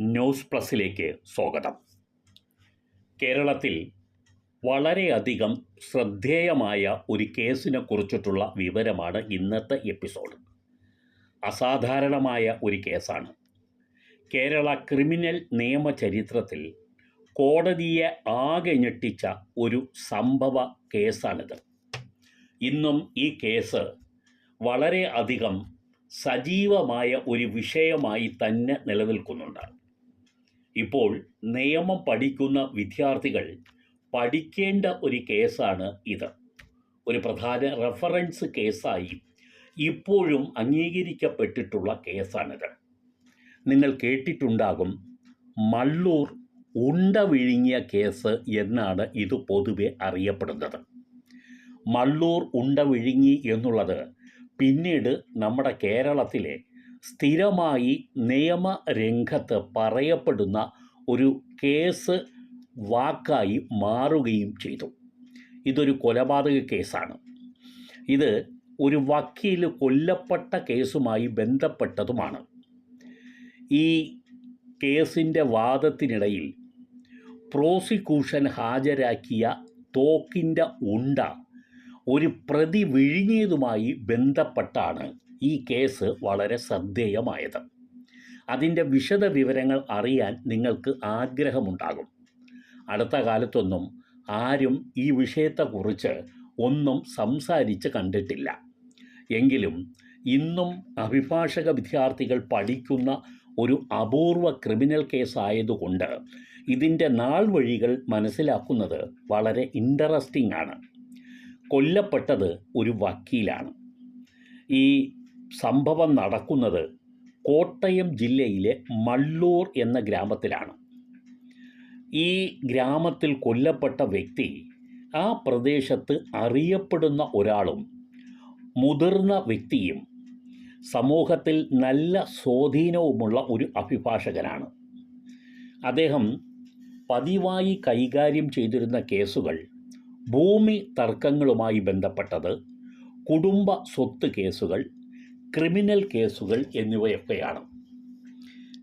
News പ്ലസിലേക്ക് സ്വാഗതം. കേരളത്തിൽ വളരെയധികം ശ്രദ്ധേയമായ ഒരു കേസിനെ കുറിച്ചിട്ടുള്ള വിവരമാണ് ഇന്നത്തെ എപ്പിസോഡ്. അസാധാരണമായ ഒരു കേസാണ്. കേരള ക്രിമിനൽ നിയമ ചരിത്രത്തിൽ കോടതിയെ ആകെ ഞെട്ടിച്ച ഒരു സംഭവ കേസാണിത്. ഇന്നും ഈ കേസ് വളരെ അധികം സജീവമായ ഒരു വിഷയമായി തന്നെ നിലനിൽക്കുന്നുണ്ട്. ഇപ്പോൾ നിയമം പഠിക്കുന്ന വിദ്യാർത്ഥികൾ പഠിക്കേണ്ട ഒരു കേസാണ് ഇത്. ഒരു പ്രധാന റെഫറൻസ് കേസായി ഇപ്പോഴും അംഗീകരിക്കപ്പെട്ടിട്ടുള്ള കേസാണിത്. നിങ്ങൾ കേട്ടിട്ടുണ്ടാകും മള്ളൂർ ഉണ്ട വിഴുങ്ങിയ കേസ് എന്നാണ് ഇത് പൊതുവെ അറിയപ്പെടുന്നത്. മള്ളൂർ ഉണ്ട വിഴുങ്ങി എന്നുള്ളത് പിന്നീട് നമ്മുടെ കേരളത്തിലെ സ്ഥിരമായി നിയമരംഗത്ത് പറയപ്പെടുന്ന ഒരു കേസ് വാക്കായി മാറുകയും ചെയ്തു. ഇതൊരു കൊലപാതക കേസാണ്. ഇത് ഒരു വക്കീൽ കൊല്ലപ്പെട്ട കേസുമായി ബന്ധപ്പെട്ടതുമാണ്. ഈ കേസിന്റെ വാദത്തിനിടയിൽ പ്രോസിക്യൂഷൻ ഹാജരാക്കിയ തോക്കിന്റെ ഉണ്ട ഒരു പ്രതി വിഴുങ്ങിയതുമായി ബന്ധപ്പെട്ടാണ് ഈ കേസ് വളരെ ശ്രദ്ധേയമായത്. അതിന്റെ വിശദ വിവരങ്ങൾ അറിയാൻ നിങ്ങൾക്ക് ആഗ്രഹമുണ്ടാകും. അടുത്ത കാലത്തൊന്നും ആരും ഈ വിഷയത്തെക്കുറിച്ച് ഒന്നും സംസാരിച്ച് കണ്ടിട്ടില്ല. എങ്കിലും ഇന്നും അഭിഭാഷക വിദ്യാർത്ഥികൾ പഠിക്കുന്ന ഒരു അപൂർവ ക്രിമിനൽ കേസായതുകൊണ്ട് ഇതിന്റെ നാൾ വഴികൾ മനസ്സിലാക്കുന്നത് വളരെ ഇൻട്രസ്റ്റിംഗ് ആണ്. കൊല്ലപ്പെട്ടത് ഒരു വക്കീലാണ്. ഈ സംഭവം നടക്കുന്നത് കോട്ടയം ജില്ലയിലെ മള്ളൂർ എന്ന ഗ്രാമത്തിലാണ്. ഈ ഗ്രാമത്തിൽ കൊല്ലപ്പെട്ട വ്യക്തി ആ പ്രദേശത്ത് അറിയപ്പെടുന്ന ഒരാളും മുതിർന്ന വ്യക്തിയും സമൂഹത്തിൽ നല്ല സ്വാധീനവുമുള്ള ഒരു അഭിഭാഷകനാണ്. അദ്ദേഹം പതിവായി കൈകാര്യം ചെയ്തിരുന്ന കേസുകൾ ഭൂമി തർക്കങ്ങളുമായി ബന്ധപ്പെട്ടത് കുടുംബ സ്വത്ത് കേസുകൾ ക്രിമിനൽ കേസുകൾ എന്നിവയൊക്കെയാണ്.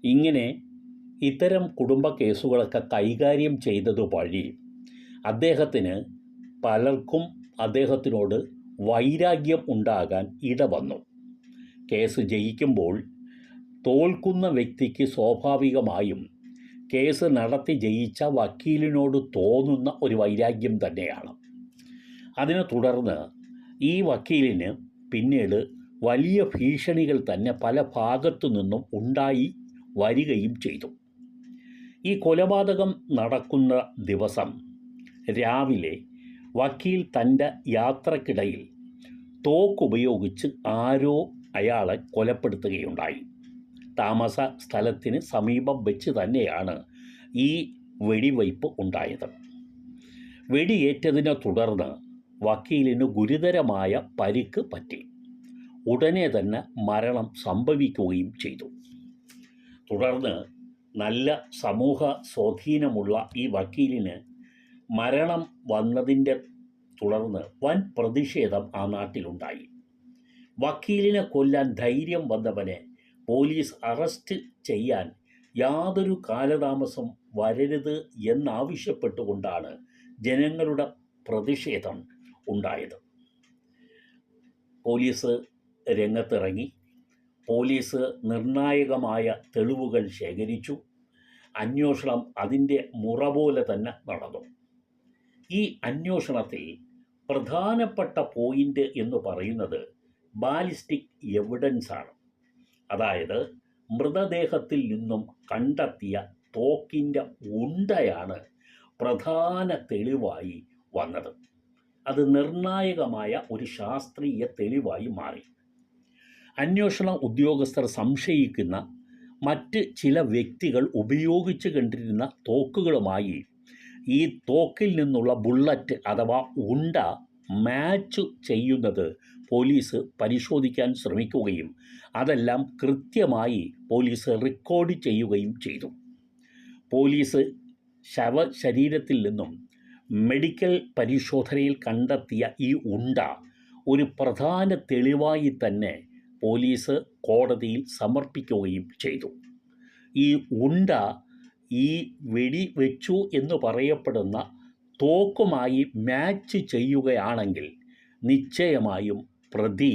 ഇങ്ങനെ ഇത്തരം കുടുംബ കേസുകളൊക്കെ കൈകാര്യം ചെയ്തത് വഴി അദ്ദേഹത്തിന് പലർക്കും അദ്ദേഹത്തിനോട് വൈരാഗ്യം ഉണ്ടാകാൻ ഇടവന്നു. കേസ് ജയിക്കുമ്പോൾ തോൽക്കുന്ന വ്യക്തിക്ക് സ്വാഭാവികമായും കേസ് നടത്തി ജയിച്ച വക്കീലിനോട് തോന്നുന്ന ഒരു വൈരാഗ്യം തന്നെയാണ്. അതിനെ തുടർന്ന് ഈ വക്കീലിന് പിന്നീട് വലിയ ഭീഷണികൾ തന്നെ പല ഭാഗത്തു നിന്നും ഉണ്ടായി വരികയും ചെയ്തു. ഈ കൊലപാതകം നടക്കുന്ന ദിവസം രാവിലെ വക്കീൽ തന്റെ യാത്രക്കിടയിൽ തോക്കുപയോഗിച്ച് ആരോ അയാളെ കൊലപ്പെടുത്തുകയുണ്ടായി. താമസ സ്ഥലത്തിന് സമീപം വെച്ച് തന്നെയാണ് ഈ വെടിവയ്പ് ഉണ്ടായത്. വെടിയേറ്റതിനെ തുടർന്ന് വക്കീലിന് ഗുരുതരമായ പരിക്ക് പറ്റി. ഉടനെ തന്നെ മരണം സംഭവിക്കുകയും ചെയ്തു. തുടർന്ന് നല്ല സമൂഹ സ്വാധീനമുള്ള ഈ വക്കീലിന് മരണം വന്നതിന്റെ തുടർന്ന് വൻ പ്രതിഷേധം ആ നാട്ടിലുണ്ടായി. വക്കീലിനെ കൊല്ലാൻ ധൈര്യം വന്നവനെ പോലീസ് അറസ്റ്റ് ചെയ്യാൻ യാതൊരു കാലതാമസം വരരുത് എന്നാവശ്യപ്പെട്ടുകൊണ്ടാണ് ജനങ്ങളുടെ പ്രതിഷേധം ഉണ്ടായത്. പോലീസ് രംഗത്തിറങ്ങി. പോലീസ് നിർണായകമായ തെളിവുകൾ ശേഖരിച്ചു. അന്വേഷണം അതിന്റെ മുറ പോലെ തന്നെ നടന്നു. ഈ അന്വേഷണത്തിൽ പ്രധാനപ്പെട്ട പോയിന്റ് എന്ന് പറയുന്നത് ബാലിസ്റ്റിക് എവിഡൻസ് ആണ്. അതായത് മൃതദേഹത്തിൽ നിന്നും കണ്ടെത്തിയ തോക്കിന്റെ ഉണ്ടയാണ് പ്രധാന തെളിവായി വന്നത്. അത് നിർണായകമായ ഒരു ശാസ്ത്രീയ തെളിവായി മാറി. അന്വേഷണ ഉദ്യോഗസ്ഥർ സംശയിക്കുന്ന മറ്റ് ചില വ്യക്തികൾ ഉപയോഗിച്ച് കണ്ടിരുന്ന തോക്കുകളുമായി ഈ തോക്കിൽ നിന്നുള്ള ബുള്ളറ്റ് അഥവാ ഉണ്ട മാച്ച് ചെയ്യുന്നത് പോലീസ് പരിശോധിക്കാൻ ശ്രമിക്കുകയും അതെല്ലാം കൃത്യമായി പോലീസ് റെക്കോർഡ് ചെയ്യുകയും ചെയ്തു. പോലീസ് ശവശരീരത്തിൽ നിന്നും മെഡിക്കൽ പരിശോധനയിൽ കണ്ടെത്തിയ ഈ ഉണ്ട ഒരു പ്രധാന തെളിവായി തന്നെ പോലീസ് കോടതിയിൽ സമർപ്പിക്കുകയും ചെയ്തു. ഈ ഉണ്ട ഈ വെടി വെച്ചു എന്ന് പറയപ്പെടുന്ന തോക്കുമായി മാച്ച് ചെയ്യുകയാണെങ്കിൽ നിശ്ചയമായും പ്രതി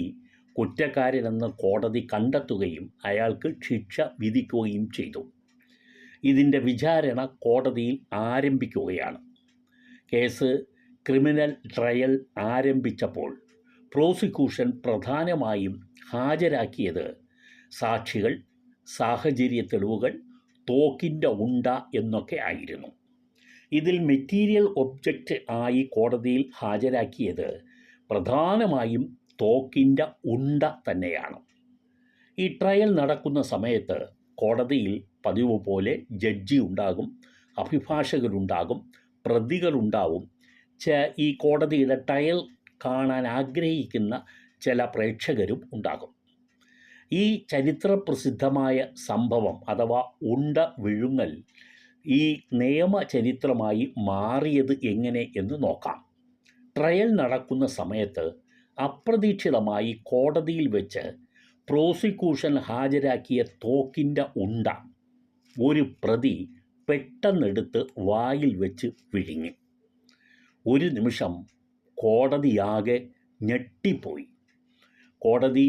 കുറ്റക്കാരനെന്ന് കോടതി കണ്ടെത്തുകയും അയാൾക്ക് ശിക്ഷ വിധിക്കുകയും ചെയ്തു. ഇതിന്റെ വിചാരണ കോടതിയിൽ ആരംഭിക്കുകയാണ്. കേസ് ക്രിമിനൽ ട്രയൽ ആരംഭിച്ചപ്പോൾ പ്രോസിക്യൂഷൻ പ്രധാനമായും ഹാജരാക്കിയത് സാക്ഷികൾ സാഹചര്യ തെളിവുകൾ തോക്കിന്റെ ഉണ്ട എന്നൊക്കെ ആയിരുന്നു. ഇതിൽ മെറ്റീരിയൽ ഒബ്ജക്റ്റ് ആയി കോടതിയിൽ ഹാജരാക്കിയത് പ്രധാനമായും തോക്കിന്റെ ഉണ്ട തന്നെയാണ്. ഈ ട്രയൽ നടക്കുന്ന സമയത്ത് കോടതിയിൽ പതിവ് പോലെ ജഡ്ജി ഉണ്ടാകും അഭിഭാഷകരുണ്ടാകും പ്രതികളുണ്ടാവും. ഈ കോടതിയുടെ ട്രയൽ കാണാൻ ആഗ്രഹിക്കുന്ന ചില പ്രേക്ഷകരും ഉണ്ടാകും. ഈ ചരിത്രപ്രസിദ്ധമായ സംഭവം അഥവാ ഉണ്ട വിഴുങ്ങൽ ഈ നിയമചരിത്രമായി മാറിയത് എങ്ങനെ എന്ന് നോക്കാം. ട്രയൽ നടക്കുന്ന സമയത്ത് അപ്രതീക്ഷിതമായി കോടതിയിൽ വെച്ച് പ്രോസിക്യൂഷൻ ഹാജരാക്കിയ തോക്കിന്റെ ഉണ്ട ഒരു പ്രതി പെട്ടെന്നെടുത്ത് വായിൽ വെച്ച് വിഴുങ്ങി. ഒരു നിമിഷം കോടതിയാകെ ഞെട്ടിപ്പോയി. കോടതി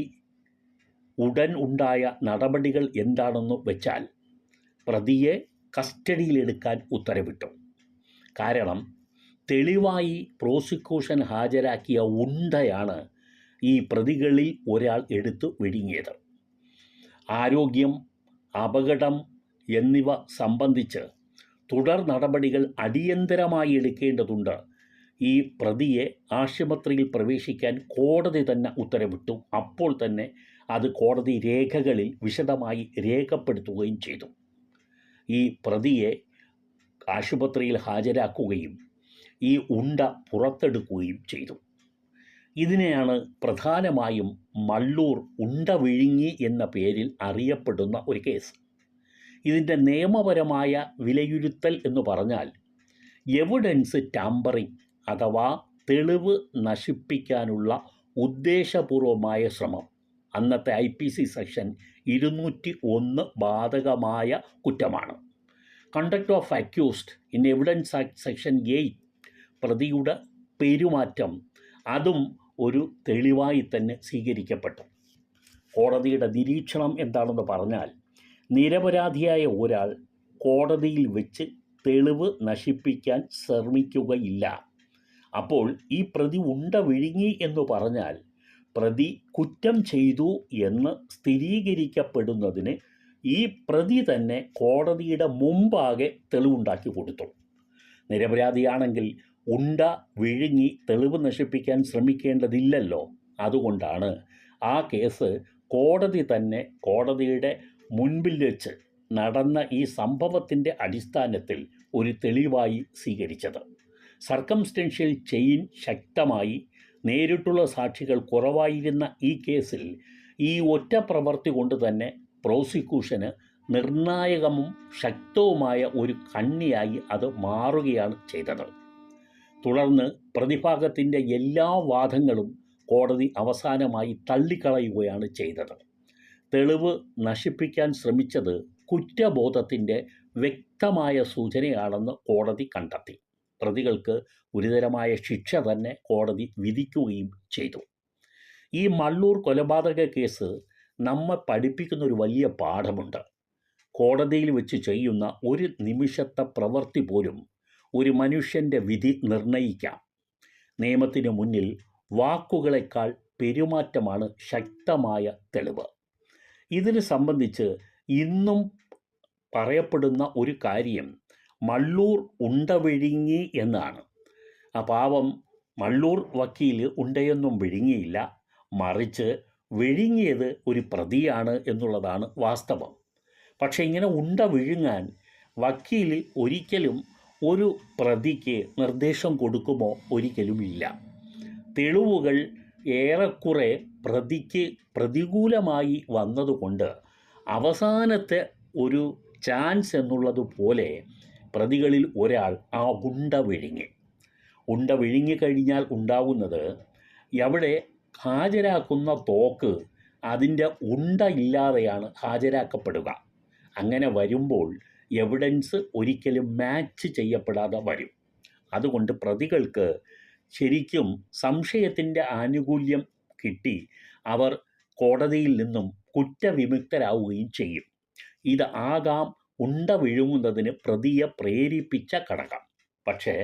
ഉടൻ ഉണ്ടായ നടപടികൾ എന്താണെന്ന് വെച്ചാൽ പ്രതിയെ കസ്റ്റഡിയിലെടുക്കാൻ ഉത്തരവിട്ടു. കാരണം തെളിവായി പ്രോസിക്യൂഷൻ ഹാജരാക്കിയ ഉണ്ടയാണ് ഈ പ്രതികളിൽ ഒരാൾ എടുത്തു വിഴുങ്ങിയത്. ആരോഗ്യം അപകടം എന്നിവ സംബന്ധിച്ച് തുടർ നടപടികൾ അടിയന്തരമായി എടുക്കേണ്ടതുണ്ട്. ഈ പ്രതിയെ ആശുപത്രിയിൽ പ്രവേശിക്കാൻ കോടതി തന്നെ ഉത്തരവിട്ടു. അപ്പോൾ തന്നെ അത് കോടതി രേഖകളിൽ വിശദമായി രേഖപ്പെടുത്തുകയും ചെയ്തു. ഈ പ്രതിയെ ആശുപത്രിയിൽ ഹാജരാക്കുകയും ഈ ഉണ്ട പുറത്തെടുക്കുകയും ചെയ്തു. ഇതിനെയാണ് പ്രധാനമായും മള്ളൂർ ഉണ്ട വിഴുങ്ങി എന്ന പേരിൽ അറിയപ്പെടുന്ന ഒരു കേസ്. ഇതിന്റെ നിയമപരമായ വിലയിരുത്തൽ എന്ന് പറഞ്ഞാൽ എവിഡൻസ് ടാമ്പറിംഗ് അഥവാ തെളിവ് നശിപ്പിക്കാനുള്ള ഉദ്ദേശപൂർവമായ ശ്രമം. അന്നത്തെ ഐ പി സി സെക്ഷൻ ഇരുന്നൂറ്റി ഒന്ന് ബാധകമായ കുറ്റമാണ്. Conduct of accused in evidence act section eight പ്രതിയുടെ പെരുമാറ്റം അതും ഒരു തെളിവായി തന്നെ സ്വീകരിക്കപ്പെട്ടു. കോടതിയുടെ നിരീക്ഷണം എന്താണെന്ന് പറഞ്ഞാൽ നിരപരാധിയായ ഒരാൾ കോടതിയിൽ വെച്ച് തെളിവ് നശിപ്പിക്കാൻ ശ്രമിക്കുകയില്ല. അപ്പോൾ ഈ പ്രതി ഉണ്ട വിഴുങ്ങി എന്ന് പറഞ്ഞാൽ പ്രതി കുറ്റം ചെയ്തു എന്ന് സ്ഥിരീകരിക്കപ്പെടുന്നതിന് ഈ പ്രതി തന്നെ കോടതിയുടെ മുമ്പാകെ തെളിവുണ്ടാക്കി കൊടുത്തു നിരപരാധിയാണെങ്കിൽ ഉണ്ട വിഴുങ്ങി തെളിവ് നശിപ്പിക്കാൻ ശ്രമിക്കേണ്ടതില്ലല്ലോ. അതുകൊണ്ടാണ് ആ കേസ് കോടതി തന്നെ കോടതിയുടെ മുൻപിൽ വെച്ച് നടന്ന ഈ സംഭവത്തിന്റെ അടിസ്ഥാനത്തിൽ ഒരു തെളിവായി സ്വീകരിച്ചത്. സർക്കംസ്റ്റൻഷ്യൽ ചെയിൻ ശക്തമായി നേരിട്ടുള്ള സാക്ഷികൾ കുറവായിരുന്ന ഈ കേസിൽ ഈ ഒറ്റ പ്രവൃത്തി കൊണ്ട് തന്നെ പ്രോസിക്യൂഷന് നിർണായകവും ശക്തവുമായ ഒരു കണ്ണിയായി അത് മാറുകയാണ് ചെയ്തത്. തുടർന്ന് പ്രതിഭാഗത്തിന്റെ എല്ലാ വാദങ്ങളും കോടതി അവസാനമായി തള്ളിക്കളയുകയാണ് ചെയ്തത്. തെളിവ് നശിപ്പിക്കാൻ ശ്രമിച്ചത് കുറ്റബോധത്തിന്റെ വ്യക്തമായ സൂചനയാണെന്ന് കോടതി കണ്ടെത്തി. പ്രതികൾക്ക് ഗുരുതരമായ ശിക്ഷ തന്നെ കോടതി വിധിക്കുകയും ചെയ്തു. ഈ മള്ളൂർ കൊലപാതക കേസ് നമ്മെ പഠിപ്പിക്കുന്ന ഒരു വലിയ പാഠമുണ്ട്. കോടതിയിൽ വെച്ച് ചെയ്യുന്ന ഒരു നിമിഷത്തെ പ്രവൃത്തി പോലും ഒരു മനുഷ്യന്റെ വിധി നിർണയിക്കാം. നിയമത്തിന് മുന്നിൽ വാക്കുകളെക്കാൾ പെരുമാറ്റമാണ് ശക്തമായ തെളിവ്. ഇതിന് സംബന്ധിച്ച് ഇന്നും പറയപ്പെടുന്ന ഒരു കാര്യം മള്ളൂർ ഉണ്ട വിഴുങ്ങി എന്നാണ്. ആ പാവം മള്ളൂർ വക്കീൽ ഉണ്ടയൊന്നും വിഴുങ്ങിയില്ല. മറിച്ച് വിഴുങ്ങിയത് ഒരു പ്രതിയാണ് എന്നുള്ളതാണ് വാസ്തവം. പക്ഷേ ഇങ്ങനെ ഉണ്ട വിഴുങ്ങാൻ വക്കീൽ ഒരിക്കലും ഒരു പ്രതിക്ക് നിർദ്ദേശം കൊടുക്കുമോ ഒരിക്കലും ഇല്ല. തെളിവുകൾ ഏറെക്കുറെ പ്രതിക്ക് പ്രതികൂലമായി വന്നതുകൊണ്ട് അവസാനത്തെ ഒരു ചാൻസ് എന്നുള്ളതുപോലെ പ്രതികളിൽ ഒരാൾ ആ ഉണ്ട വിഴുങ്ങി. ഉണ്ട വിഴുങ്ങിക്കഴിഞ്ഞാൽ ഉണ്ടാകുന്നത് എവിടെ ഹാജരാക്കുന്ന തോക്ക് അതിന്റെ ഉണ്ട ഇല്ലാതെയാണ് ഹാജരാക്കപ്പെടുക. അങ്ങനെ വരുമ്പോൾ എവിഡൻസ് ഒരിക്കലും മാച്ച് ചെയ്യപ്പെടാതെ വരും. അതുകൊണ്ട് പ്രതികൾക്ക് ശരിക്കും സംശയത്തിന്റെ ആനുകൂല്യം കിട്ടി അവർ കോടതിയിൽ നിന്നും കുറ്റവിമുക്തരാവുകയും ചെയ്യും. ഇത് ആകാം ഉണ്ട വിഴുങ്ങുന്നതിന് പ്രതിയെ പ്രേരിപ്പിച്ച ഘടകം. പക്ഷേ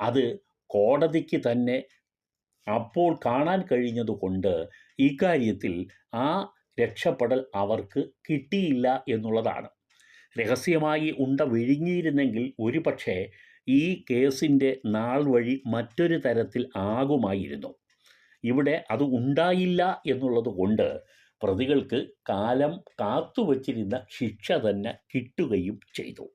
അത് കോടതിക്ക് തന്നെ അപ്പോൾ കാണാൻ കഴിഞ്ഞതുകൊണ്ട് ഇക്കാര്യത്തിൽ ആ രക്ഷപ്പെടൽ അവർക്ക് കിട്ടിയില്ല എന്നുള്ളതാണ്. രഹസ്യമായി ഉണ്ട വിഴുങ്ങിയിരുന്നെങ്കിൽ ഒരുപക്ഷെ ഈ കേസിന്റെ നാൾ വഴി മറ്റൊരു തരത്തിൽ ആകുമായിരുന്നു. ഇവിടെ അത് ഉണ്ടായില്ല എന്നുള്ളത് കൊണ്ട് പ്രതികൾക്ക് കാലം കാത്തുവച്ചിരുന്ന ശിക്ഷ തന്നെ കിട്ടുകയും ചെയ്തു.